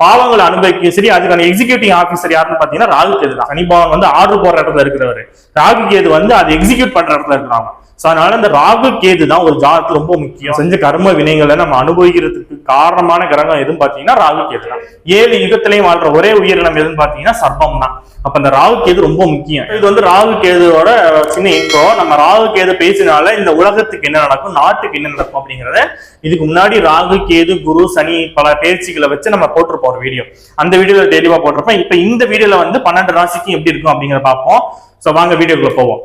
பாவங்களை அனுபவிக்கணும் சரி அதுக்கான எக்ஸிக்யூட்டிவ் ஆஃபீஸர் யாருன்னு பாத்தீங்கன்னா ராகு கேது தான். சனிபாவன் வந்து ஆர்டர் போடுற இடத்துல இருக்கிறவர். ராகு கேது வந்து அதை எக்ஸிக்யூட் பண்ற இடத்துல இருக்கிறாங்க சோ அதனால இந்த ராகு கேது தான் ஒரு ஜாதகத்துக்கு ரொம்ப முக்கியம். செஞ்ச கர்ம வினைகளை நம்ம அனுபவிக்கிறதுக்கு காரணமான கிரகம் எதுன்னு பாத்தீங்கன்னா ராகு கேது தான். ஏழு யுகத்திலையும் வாழ்ற ஒரே உயிரினம் எதுன்னு பாத்தீங்கன்னா சர்ப்பம் தான். அப்ப இந்த ராகு கேது ரொம்ப முக்கியம். இது வந்து ராகு கேதுவோட சின்ன இன்ட்ரோ நம்ம ராகு கேது பேசினால இந்த உலகத்துக்கு என்ன நடக்கும் நாட்டுக்கு என்ன நடக்கும் அப்படிங்கறத இதுக்கு முன்னாடி ராகு கேது குரு சனி பல பேச்சுகளை வச்சு நம்ம போட்டிருப்போம் ஒரு வீடியோ அந்த வீடியோல தெளிவா போட்டிருப்போம். இப்ப இந்த வீடியோல வந்து பன்னெண்டு ராசிக்கு எப்படி இருக்கும் அப்படிங்கிறத பார்ப்போம். சோ வாங்க வீடியோக்குள்ள போவோம்.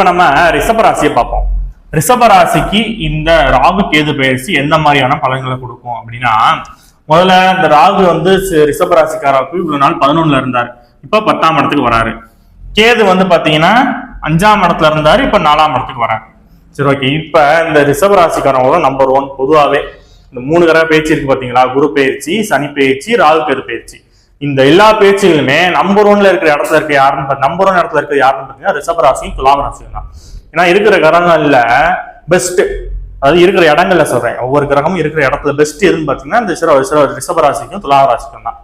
இப்ப நம்ம ரிஷபராசியை பார்ப்போம். ரிஷபராசிக்கு இந்த ராகு கேது பயிற்சி எந்த மாதிரியான பலன்களை கொடுக்கும் அப்படின்னா முதல்ல இந்த ராகு வந்து சி- ரிஷப இவ்வளவு நாள் பதினொன்னுல இருந்தார். இப்ப பத்தாம் இடத்துக்கு வராரு. கேது வந்து பாத்தீங்கன்னா அஞ்சாம் இடத்துல இருந்தாரு இப்ப நாலாம் இடத்துக்கு வராரு. சரி ஓகே. இப்ப இந்த ரிஷபராசிக்காரங்களோட நம்பர் ஒன் பொதுவாகவே இந்த மூணு கிரக பயிற்சி இருக்கு பாத்தீங்களா? குரு பயிற்சி சனி பயிற்சி ராகு கேது பயிற்சி. இந்த எல்லா பேச்சுகளுமே நம்பர் ஒன்ல இருக்கிற இடத்துல இருக்க யாருன்னு நம்பர் ஒன் இடத்துல இருக்கிற யாருன்னு பாத்தீங்கன்னா ரிஷபராசியும் துலாம் ராசியும் தான். ஏன்னா இருக்கிற கிரகங்கள்ல பெஸ்ட் அதாவது இருக்கிற இடங்கள்ல சொல்றேன். ஒவ்வொரு கிரகமும் இருக்கிற இடத்துல பெஸ்ட் எதுன்னு பாத்தீங்கன்னா இந்த ரிஷப ராசிக்கும் துலாம் ராசிக்கும் தான்.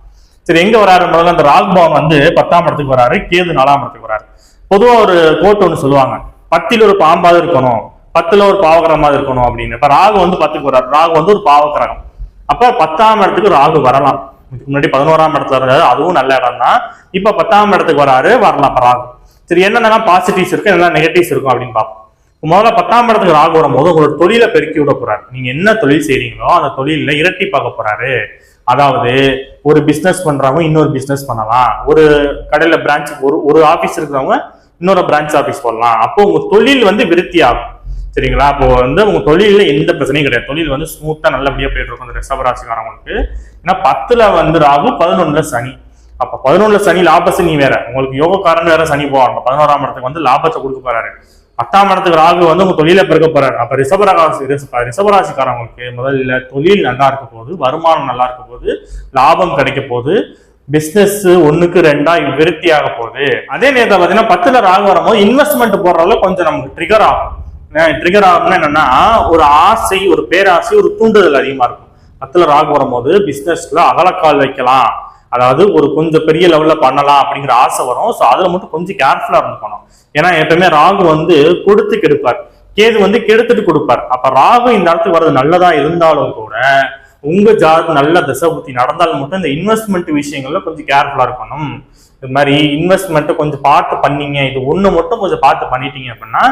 சரி எங்க வராரு? முதல்ல அந்த ராக் பவன் வந்து பத்தாம் இடத்துக்கு வராரு கேது நாலாம் இடத்துக்கு வராரு. பொதுவா ஒரு கோட் ஒன்று சொல்லுவாங்க. பத்தில் ஒரு பாம்பாவது இருக்கணும் பத்துல ஒரு பாவகிரகமாக இருக்கணும் அப்படின்னு. இப்ப ராகு வந்து பத்துக்கு வராரு. ராகு வந்து ஒரு பாவகிரகம் அப்ப பத்தாம் இடத்துக்கு ராகு வரலாம். முன்னாடி பதினோராம் இடத்துல இருந்தாரு. அதுவும் நல்ல இடம் தான் இப்ப பத்தாம் இடத்துக்கு வராரு வரலாம். ராகு. சரி என்னென்னலாம் பாசிட்டிவ்ஸ் இருக்கு என்ன நெகட்டிவ்ஸ் இருக்கும் அப்படின்னு பார்ப்போம். முதல்ல பத்தாம் இடத்துக்கு ராகு வரும்போது உங்களோட தொழிலை பெருக்கி விட போறாரு. நீங்க என்ன தொழில் செய்றீங்களோ அந்த தொழில இரட்டி பார்க்க போறாரு. அதாவது ஒரு பிசினஸ் பண்றவங்க இன்னொரு பிசினஸ் பண்ணலாம். ஒரு கடையில பிரான்ச் ஒரு ஒரு ஆபீஸ் இருக்கிறவங்க இன்னொரு பிரான்ச் ஆபீஸ் போடலாம். அப்போ உங்க தொழில் வந்து விருத்தி ஆகும். சரிங்களா? அப்போ வந்து உங்க தொழில எந்த பிரச்சனையும் கிடையாது. தொழில் வந்து ஸ்மூத்தா நல்லபடியா போயிட்டு இருக்கும் இந்த ரிஷபராசிக்காரங்களுக்கு. ஏன்னா பத்துல வந்து ராகு பதினொன்னுல சனி. அப்ப பதினொன்னுல சனி லாப சனி வேற. உங்களுக்கு யோகக்காரன் வேற சனி போவாங்க பதினோராம் இடத்துக்கு வந்து லாபத்தை கொடுக்க போறாரு. பத்தாம் இடத்துக்கு ராகு வந்து உங்க தொழில பிறக்க போறாரு. அப்ப ரிஷபராசி ரிஷப- முதல்ல தொழில் நல்லா இருக்க போகுது. வருமானம் நல்லா இருக்க போது லாபம் கிடைக்க போது பிஸ்னஸ் ஒண்ணுக்கு ரெண்டா விருத்தி ஆக போகுது. அதே நேரத்தில் பார்த்தீங்கன்னா பத்துல ராகு வரும்போது இன்வெஸ்ட்மெண்ட் போடுறதுல கொஞ்சம் நமக்கு ட்ரிகர் ஆகும். ட்ரிகர் ஆகும்னா என்னன்னா ஒரு ஆசை ஒரு பேராசை ஒரு தூண்டுதல் அதிகமா இருக்கும். பத்துல ராகு வரும்போது பிசினஸ்ல அகலக்கால் வைக்கலாம். அதாவது ஒரு கொஞ்சம் பெரிய லெவல்ல பண்ணலாம் அப்படிங்கிற ஆசை வரும். ஸோ அதுல மட்டும் கொஞ்சம் கேர்ஃபுல்லா இருந்துக்கணும் ஏன்னா எப்பவுமே ராகு வந்து கொடுத்து கெடுப்பார். கேது வந்து கெடுத்துட்டு கொடுப்பார். அப்ப ராகு இந்த இடத்துக்கு வர்றது நல்லதா இருந்தாலும் கூட உங்க ஜாதகம் நல்ல திசை புத்தி நடந்தாலும் மட்டும் இந்த இன்வெஸ்ட்மெண்ட் விஷயங்கள்ல கொஞ்சம் கேர்ஃபுல்லா இருக்கணும். இது மாதிரி இன்வெஸ்ட்மெண்ட்டை கொஞ்சம் பார்த்து பண்ணீங்க. இது ஒன்று மட்டும் கொஞ்சம் பார்த்து பண்ணிட்டீங்க அப்படின்னா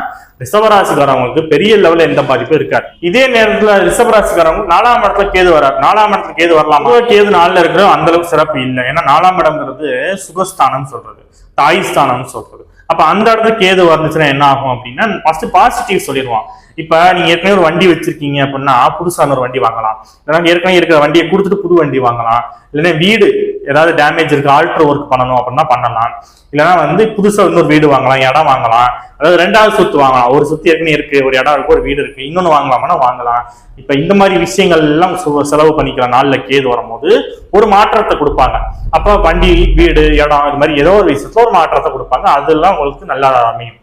ரிசவராசிக்காரவங்களுக்கு பெரிய லெவலில் எந்த பாதிப்பும் இருக்காது. இதே நேரத்தில் ரிசவராசிக்காரவங்க நாலாம் இடத்துல கேது வரார். நாலாம் இடத்துல கேது வரலாம்? கேது நாளில் இருக்கிற அந்த அளவுக்கு சிறப்பு இல்லை. ஏன்னா நாலாம் இடம்ங்கிறது சுகஸ்தானம் சொல்றது. தாய் ஸ்தானம் சொல்றது. அப்ப அந்த இடத்துல கேது வந்துச்சுன்னா என்ன ஆகும் அப்படின்னா ஃபர்ஸ்ட் பாசிட்டிவ் சொல்லிடுவான். இப்ப நீங்க ஏற்கனவே ஒரு வண்டி வச்சிருக்கீங்க அப்படின்னா புதுசான ஒரு வண்டி வாங்கலாம். இல்லைன்னா ஏற்கனவே இருக்கிற வண்டியை கொடுத்துட்டு புது வண்டி வாங்கலாம். இல்லைன்னா வீடு ஏதாவது டேமேஜ் இருக்கு ஆல்ட்ரு ஒர்க் பண்ணணும் அப்படின்னா பண்ணலாம். இல்லைன்னா வந்து புதுசா இன்னொரு வீடு வாங்கலாம் இடம் வாங்கலாம். அதாவது ரெண்டாவது சொத்து வாங்கலாம். ஒரு சொத்து ஏற்கனவே இருக்கு ஒரு இடம் இருக்கு ஒரு வீடு இருக்கு. இன்னொன்னு வாங்கலாம்னா வாங்கலாம். இப்ப இந்த மாதிரி விஷயங்கள் எல்லாம் செலவு பண்ணிக்கலாம். நாளில் கேது வரும்போது ஒரு மாற்றத்தை கொடுப்பாங்க. அப்ப வண்டி வீடு இடம் இது மாதிரி ஏதோ ஒரு விஷயத்துல ஒரு மாற்றத்தை கொடுப்பாங்க. அதெல்லாம் உங்களுக்கு நல்லா அமையும்.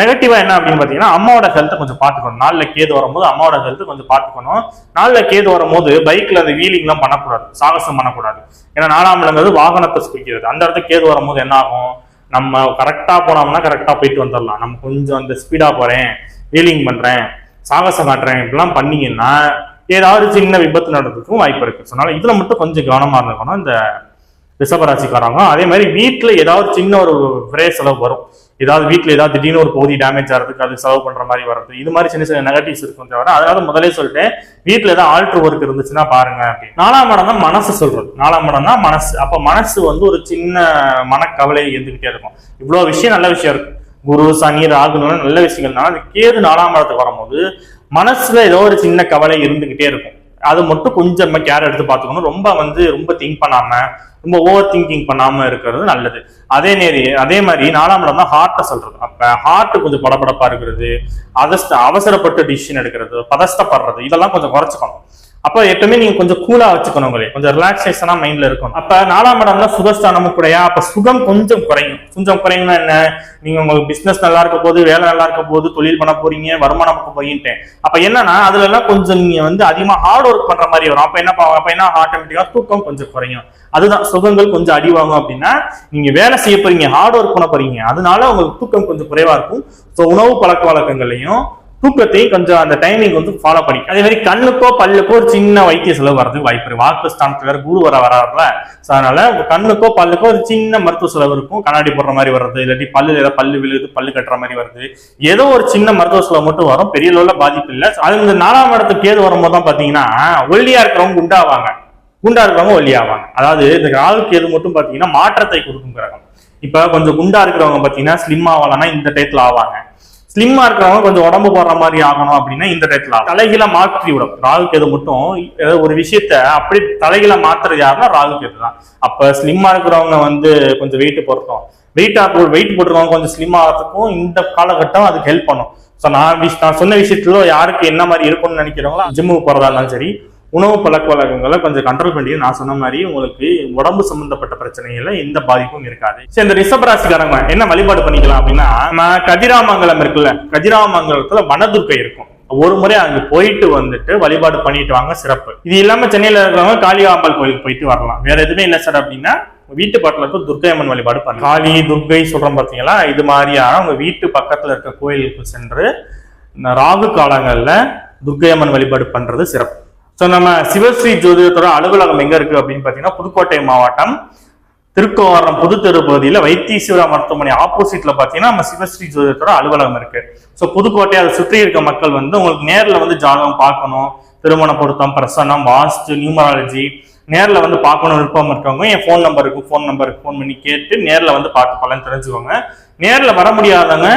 நெகட்டிவா என்ன அப்படின்னு பாத்தீங்கன்னா அம்மாவோட ஹெல்த்தை கொஞ்சம் பாத்துக்கணும் நாளில் கேது வரும்போது அம்மாவோட ஹெல்த் கொஞ்சம் பாத்துக்கணும் நாளில் கேது வரும்போது பைக்ல அந்த வீலிங் எல்லாம் பண்ணக்கூடாது. சாகசம் பண்ணக்கூடாது. ஏன்னா நாலாம் இடங்கிறது வாகனத்தை குறிக்கிறது அந்த இடத்துக்கு கேது வரும்போது என்ன ஆகும்? நம்ம கரெக்டா போனோம்னா கரெக்டா போயிட்டு வந்துடலாம். நம்ம கொஞ்சம் அந்த ஸ்பீடா போறேன் வீலிங் பண்றேன் சாகசம் காட்டுறேன் இப்படிலாம் பண்ணீங்கன்னா ஏதாவது சின்ன விபத்து நடக்கிறதுக்கும் வாய்ப்பு இருக்கு. அதனால இதுல மட்டும் கொஞ்சம் கவனமா இருந்துக்கணும். இந்த ரிஷபராசிக்காரங்க. அதே மாதிரி வீட்டில் ஏதாவது சின்ன ஒரு விரை செலவு வரும். ஏதாவது வீட்டில் ஏதாவது திடீர்னு ஒரு பகுதி டேமேஜ் ஆகிறதுக்கு அது செலவு பண்ணுற மாதிரி வர்றது. இது மாதிரி சின்ன சின்ன நெகட்டிவ்ஸ் இருக்கும் தவிர அதனால முதலே சொல்லிட்டு வீட்டில் ஏதாவது ஆல்ட்ரு ஒர்க் இருந்துச்சுன்னா பாருங்க அப்படின்னு. நாலாம் இடம் தான் மனசு சொல்றது. நாலாம் இடம் தான் மனசு. அப்போ மனசு வந்து ஒரு சின்ன மனக்கவலை இருந்துகிட்டே இருக்கும். இவ்வளோ விஷயம் நல்ல விஷயம் இருக்கு. குரு சனி ராகுன்னு நல்ல விஷயங்கள்னால அது கேது நாலாம் இடத்துக்கு வரும்போது மனசுல ஏதோ ஒரு சின்ன கவலை இருந்துகிட்டே இருக்கும். அது மட்டும் கொஞ்சம் கேர் எடுத்து பார்த்துக்கணும். ரொம்ப வந்து ரொம்ப திங்க் பண்ணாம ரொம்ப ஓவர் திங்கிங் பண்ணாம இருக்கிறது நல்லது. அதே நேரி அதே மாதிரி நாலாம் இடம் தான் ஹார்ட்டை சொல்றது. அப்ப ஹார்ட் கொஞ்சம் படபடப்பா இருக்கிறது அதஸ்த அவசரப்பட்டு டிசிஷன் எடுக்கிறது பதஸ்தப்படுறது இதெல்லாம் கொஞ்சம் குறைச்சிக்கணும். அப்ப எப்பவுமே நீங்க கொஞ்சம் கூலா வச்சுக்கணும் உங்களை. கொஞ்சம் ரிலாக்ஸேஷனா மைண்ட்ல இருக்கும் அப்ப நாலாம் இடம்னா சுகஸ்தானமும் குறையா அப்ப சுகம் கொஞ்சம் குறையும். கொஞ்சம் குறையும்னா என்ன? நீங்க உங்களுக்கு பிசினஸ் நல்லா இருக்க போது வேலை நல்லா இருக்க போது தொழில் பண்ண போறீங்க வருமானம் பார்க்க போறீங்கன்ட்டு அப்ப என்னன்னா அதுல எல்லாம் கொஞ்சம் நீங்க வந்து அதிகமா ஹார்ட் ஒர்க் பண்ற மாதிரி வரும். அப்ப என்ன அப்ப என்ன ஆட்டோமேட்டிக்கா தூக்கம் கொஞ்சம் குறையும். அதுதான் சுகங்கள் கொஞ்சம் அடி வாங்கும் அப்படின்னா நீங்க வேலை செய்ய போறீங்க ஹார்ட் ஒர்க் பண்ண போறீங்க. அதனால உங்களுக்கு தூக்கம் கொஞ்சம் குறைவா இருக்கும். ஸோ உணவு பழக்க வழக்கங்களையும் தூக்கத்தையும் கொஞ்சம் அந்த டைமிங் வந்து ஃபாலோ பண்ணி அதே மாதிரி கண்ணுக்கோ பல்லுக்கோ ஒரு சின்ன வைத்திய செலவு வரதுக்கு வாய்ப்பு இருக்கு. வாக்கு ஸ்தானத்துல வேற குரு வர வராருல. ஸோ அதனால கண்ணுக்கோ பல்லுக்கோ ஒரு சின்ன மருத்துவ செலவு இருக்கும். கண்ணாடி போடுற மாதிரி வர்றது இல்லாட்டி பல்லு ஏதாவது பல்லு விழுது பல்லு கட்டுற மாதிரி வருது. ஏதோ ஒரு சின்ன மருத்துவ செலவு மட்டும் வரும். பெரிய அளவுல பாதிப்பு இல்லை. அது இந்த நாலாம் இடத்துக்கு கேது வரும்போது தான் பாத்தீங்கன்னா ஒல்லியா இருக்கிறவங்க குண்டாவாங்க. குண்டா இருக்கிறவங்க ஒல்லியாவாங்க. அதாவது இந்த ராகு கேது மட்டும் பாத்தீங்கன்னா மாற்றத்தை கொடுக்கும் கிரகம். இப்ப கொஞ்சம் குண்டா இருக்கிறவங்க பாத்தீங்கன்னா ஸ்லிம் ஆகலாம்னா இந்த டயத்துல ஆவாங்க. ஸ்லிம்மா இருக்கிறவங்க கொஞ்சம் உடம்பு போடுற மாதிரி ஆகணும் அப்படின்னா இந்த டயத்துல தலைகீழ மாற்றி விடும். ராகு கேது மட்டும் ஏதோ ஒரு விஷயத்த அப்படி தலைகீழ மாத்துறது யாருன்னா ராகு கேது தான். அப்ப ஸ்லிம்மா இருக்கிறவங்க வந்து கொஞ்சம் வெயிட் போடுறோம் வெயிட்டா வெயிட் போட்டுருக்கவங்க கொஞ்சம் ஸ்லிம் ஆகிறதுக்கும் இந்த காலகட்டம் அதுக்கு ஹெல்ப் பண்ணும். ஸோ நான் நான் சொன்ன விஷயத்துல யாருக்கு என்ன மாதிரி இருக்கும்னு நினைக்கிறவங்களோ ஜிம்முக்கு போறதா இருந்தாலும் சரி உணவு பழக்க வழக்கங்களை கொஞ்சம் கண்ட்ரோல் பண்ணி நான் சொன்ன மாதிரி உங்களுக்கு உடம்பு சம்பந்தப்பட்ட பிரச்சனைகள்ல எந்த பாதிப்பும் இருக்காது. சரி இந்த ரிஷபராசிக்காரங்க என்ன வழிபாடு பண்ணிக்கலாம் அப்படின்னா நம்ம கதிராமங்கலம் இருக்குல்ல கதிராமங்கலத்துல வனதுர்க்கை இருக்கும். ஒரு முறை அங்க போயிட்டு வந்துட்டு வழிபாடு பண்ணிட்டு வாங்க சிறப்பு. இது இல்லாம சென்னையில இருக்கிறவங்க காளிகாம்பாள் கோயிலுக்கு போயிட்டு வரலாம். வேற எதுவுமே இல்லை சார் அப்படின்னா வீட்டு பக்கத்துல இருக்க துர்க்கை அம்மன் வழிபாடு பண்ணலாம். காளி துர்க்கை சொல்றோம் பாத்தீங்களா? இது மாதிரியான உங்க வீட்டு பக்கத்துல இருக்க கோயிலுக்கு சென்று ராகு காலங்கள்ல துர்க்கை அம்மன் வழிபாடு பண்றது சிறப்பு. ஸோ நம்ம சிவஸ்ரீ ஜோதிடத்தோட அலுவலகம் எங்க இருக்கு அப்படின்னு பாத்தீங்கன்னா புதுக்கோட்டை மாவட்டம் திருக்கோவரம் புது தெரு பகுதியில் வைத்தீஸ்வரா மருத்துவமனை ஆப்போசிட்ல பாத்தீங்கன்னா நம்ம சிவஸ்ரீ ஜோதிடத்தோட அலுவலகம் இருக்கு. ஸோ புதுக்கோட்டை அதை சுற்றி இருக்க மக்கள் வந்து உங்களுக்கு நேரில் வந்து ஜாதகம் பார்க்கணும் திருமண பொருத்தம் பிரசன்னம் வாஸ்து நியூமராலஜி நேரில் வந்து பார்க்கணும் விருப்பம் இருக்கவங்க என் ஃபோன் நம்பருக்கு ஃபோன் நம்பருக்கு ஃபோன் பண்ணி கேட்டு நேரில் வந்து பார்த்து பலன் தெரிஞ்சுக்கோங்க. நேரில் வர முடியாதவங்க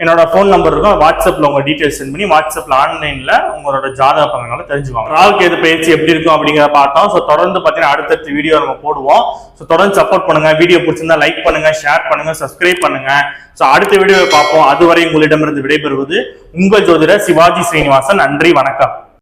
என்னோட ஃபோன் நம்பர் இருக்கும். வாட்ஸ்அப்ல உங்க டீடைல்ஸ் சென்ட் பண்ணி வாட்ஸ்அப்ல ஆன்லைன்ல உங்களோட ஜாதக பலன்களை தெரிஞ்சுவாங்க ராகு எது பயிற்சி எப்படி இருக்கும் அப்படிங்கிறத பார்த்தோம். ஸோ தொடர்ந்து பார்த்தீங்கன்னா அடுத்தடுத்த வீடியோ நம்ம போடுவோம். ஸோ தொடர்ந்து சப்போர்ட் பண்ணுங்க. வீடியோ பிடிச்சிருந்தா லைக் பண்ணுங்க ஷேர் பண்ணுங்க சப்ஸ்கிரைப் பண்ணுங்க. ஸோ அடுத்த வீடியோவை பார்ப்போம். அதுவரை உங்களிடமிருந்து விடைபெறுவது உங்கள் ஜோதிடர் சிவாஜி ஸ்ரீனிவாசன். நன்றி வணக்கம்.